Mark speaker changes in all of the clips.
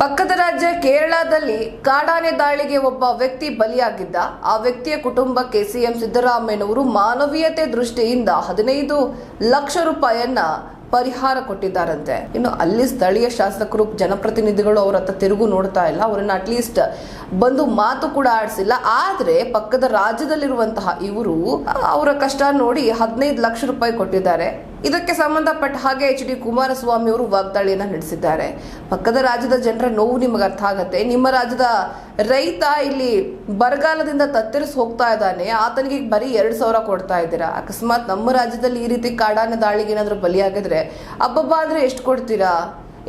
Speaker 1: ಪಕ್ಕದ ರಾಜ್ಯ ಕೇರಳದಲ್ಲಿ ಕಾಡಾನೆ ದಾಳಿಗೆ ಒಬ್ಬ ವ್ಯಕ್ತಿ ಬಲಿಯಾಗಿದ್ದ. ಆ ವ್ಯಕ್ತಿಯ ಕುಟುಂಬಕ್ಕೆ ಸಿಎಂ ಸಿದ್ದರಾಮಯ್ಯನವರು ಮಾನವೀಯತೆ ದೃಷ್ಟಿಯಿಂದ ಹದಿನೈದು ಲಕ್ಷ ರೂಪಾಯಿಯನ್ನ ಪರಿಹಾರ ಕೊಟ್ಟಿದ್ದಾರಂತೆ. ಇನ್ನು ಅಲ್ಲಿ ಸ್ಥಳೀಯ ಶಾಸಕರು, ಜನಪ್ರತಿನಿಧಿಗಳು ಅವರ ಹತ್ರ ತಿರುಗು ನೋಡ್ತಾ ಇಲ್ಲ. ಅವರನ್ನ ಅಟ್ಲೀಸ್ಟ್ ಬಂದು ಮಾತು ಕೂಡ ಆಡಿಸಿಲ್ಲ. ಆದ್ರೆ ಪಕ್ಕದ ರಾಜ್ಯದಲ್ಲಿರುವಂತಹ ಇವರು ಅವರ ಕಷ್ಟ ನೋಡಿ ಹದಿನೈದು ಲಕ್ಷ ರೂಪಾಯಿ ಕೊಟ್ಟಿದ್ದಾರೆ. ಇದಕ್ಕೆ ಸಂಬಂಧಪಟ್ಟ ಹಾಗೆ ಎಚ್ ಡಿ ಕುಮಾರಸ್ವಾಮಿ ಅವರು ವಾಗ್ದಾಳಿಯನ್ನು ನಡೆಸಿದ್ದಾರೆ. ಪಕ್ಕದ ರಾಜ್ಯದ ಜನರ ನೋವು ನಿಮಗೆ ಅರ್ಥ ಆಗತ್ತೆ. ನಿಮ್ಮ ರಾಜ್ಯದ ರೈತ ಇಲ್ಲಿ ಬರಗಾಲದಿಂದ ತತ್ತರಿಸಿ ಹೋಗ್ತಾ ಇದ್ದಾನೆ. ಆತನಿಗೆ ಬರೀ ಎರಡು ಸಾವಿರ ಕೊಡ್ತಾ ಇದ್ದೀರಾ. ಅಕಸ್ಮಾತ್ ನಮ್ಮ ರಾಜ್ಯದಲ್ಲಿ ಈ ರೀತಿ ಕಾಡಾನೆ ದಾಳಿಗೆ ಏನಾದರೂ ಬಲಿಯಾಗಿದ್ರೆ ಅಬ್ಬಬ್ಬ ಅಂದ್ರೆ ಎಷ್ಟು ಕೊಡ್ತೀರಾ?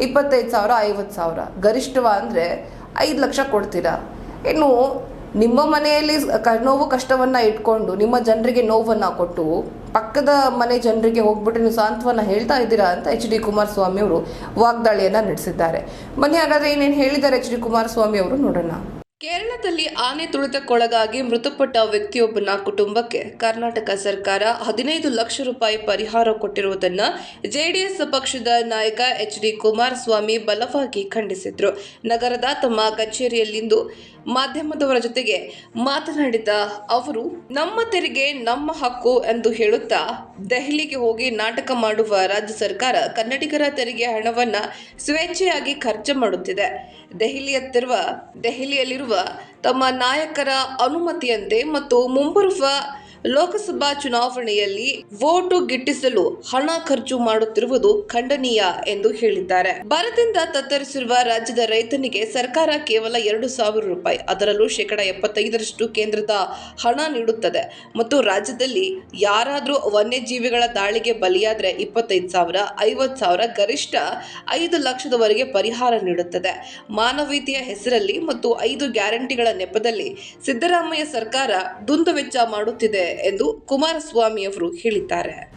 Speaker 1: ಇಪ್ಪತ್ತೈದು ಸಾವಿರ, ಐವತ್ತು ಸಾವಿರ. ಗರಿಷ್ಠವ ಅಂದ್ರೆ ಐದು ಲಕ್ಷ ಕೊಡ್ತೀರಾ? ಇನ್ನು ನಿಮ್ಮ ಮನೆಯಲ್ಲಿ ನೋವು ಕಷ್ಟವನ್ನ ಇಟ್ಕೊಂಡು ನಿಮ್ಮ ಜನರಿಗೆ ನೋವನ್ನ ಕೊಟ್ಟು ಪಕ್ಕದ ಮನೆ ಜನರಿಗೆ ಹೋಗ್ಬಿಟ್ಟು ನೀವು ಸಾಂತ್ವನ ಹೇಳ್ತಾ ಇದ್ದೀರಾ ಅಂತ ಎಚ್ ಡಿ ಕುಮಾರಸ್ವಾಮಿ ಅವರು ವಾಗ್ದಾಳಿಯನ್ನ ನಡೆಸಿದ್ದಾರೆ. ಬನ್ನಿ, ಹಾಗಾದ್ರೆ ಏನೇನು ಹೇಳಿದ್ದಾರೆ ಎಚ್ ಡಿ ಕುಮಾರಸ್ವಾಮಿ ಅವರು ನೋಡೋಣ. ಕೇರಳದಲ್ಲಿ ಆನೆ ತುಳಿತಕ್ಕೊಳಗಾಗಿ ಮೃತಪಟ್ಟ ವ್ಯಕ್ತಿಯೊಬ್ಬನ ಕುಟುಂಬಕ್ಕೆ ಕರ್ನಾಟಕ ಸರ್ಕಾರ ಹದಿನೈದು ಲಕ್ಷ ರೂಪಾಯಿ ಪರಿಹಾರ ಕೊಟ್ಟಿರುವುದನ್ನು ಜೆಡಿಎಸ್ ಪಕ್ಷದ ನಾಯಕ ಎಚ್ ಡಿ ಕುಮಾರಸ್ವಾಮಿ ಬಲವಾಗಿ ಖಂಡಿಸಿದ್ರು. ನಗರದ ತಮ್ಮ ಕಚೇರಿಯಲ್ಲಿಂದು ಮಾಧ್ಯಮದವರ ಜೊತೆಗೆ ಮಾತನಾಡಿದ ಅವರು, ನಮ್ಮ ತೆರಿಗೆ ನಮ್ಮ ಹಕ್ಕು ಎಂದು ಹೇಳುತ್ತಾ ದೆಹಲಿಗೆ ಹೋಗಿ ನಾಟಕ ಮಾಡುವ ರಾಜ್ಯ ಸರ್ಕಾರ ಕನ್ನಡಿಗರ ತೆರಿಗೆ ಹಣವನ್ನ ಸ್ವೇಚ್ಛೆಯಾಗಿ ಖರ್ಚು ಮಾಡುತ್ತಿದೆ. ದೆಹಲಿಯತ್ತಿರುವ, ದೆಹಲಿಯಲ್ಲಿರುವ ತಮ್ಮ ನಾಯಕರ ಅನುಮತಿಯಂತೆ ಮತ್ತು ಮುಂಬರುವ ಲೋಕಸಭಾ ಚುನಾವಣೆಯಲ್ಲಿ ವೋಟು ಗಿಟ್ಟಿಸಲು ಹಣ ಖರ್ಚು ಮಾಡುತ್ತಿರುವುದು ಖಂಡನೀಯ ಎಂದು ಹೇಳಿದ್ದಾರೆ. ಬರದಿಂದ ತತ್ತರಿಸಿರುವ ರಾಜ್ಯದ ರೈತನಿಗೆ ಸರ್ಕಾರ ಕೇವಲ ಎರಡು ಸಾವಿರ ರೂಪಾಯಿ, ಅದರಲ್ಲೂ ಶೇಕಡ ಎಪ್ಪತ್ತೈದರಷ್ಟು ಕೇಂದ್ರದ ಹಣ ನೀಡುತ್ತದೆ. ಮತ್ತು ರಾಜ್ಯದಲ್ಲಿ ಯಾರಾದರೂ ವನ್ಯಜೀವಿಗಳ ದಾಳಿಗೆ ಬಲಿಯಾದರೆ ಇಪ್ಪತ್ತೈದು ಸಾವಿರ, ಐವತ್ತು ಸಾವಿರ, ಗರಿಷ್ಠ ಐದು ಲಕ್ಷದವರೆಗೆ ಪರಿಹಾರ ನೀಡುತ್ತದೆ. ಮಾನವೀಯತೆಯ ಹೆಸರಲ್ಲಿ ಮತ್ತು ಐದು ಗ್ಯಾರಂಟಿಗಳ ನೆಪದಲ್ಲಿ ಸಿದ್ದರಾಮಯ್ಯ ಸರ್ಕಾರ ದುಂದುವೆಚ್ಚ ಮಾಡುತ್ತಿದೆ ಎಂದು ಕುಮಾರಸ್ವಾಮಿಯವರು ಹೇಳಿದ್ದಾರೆ.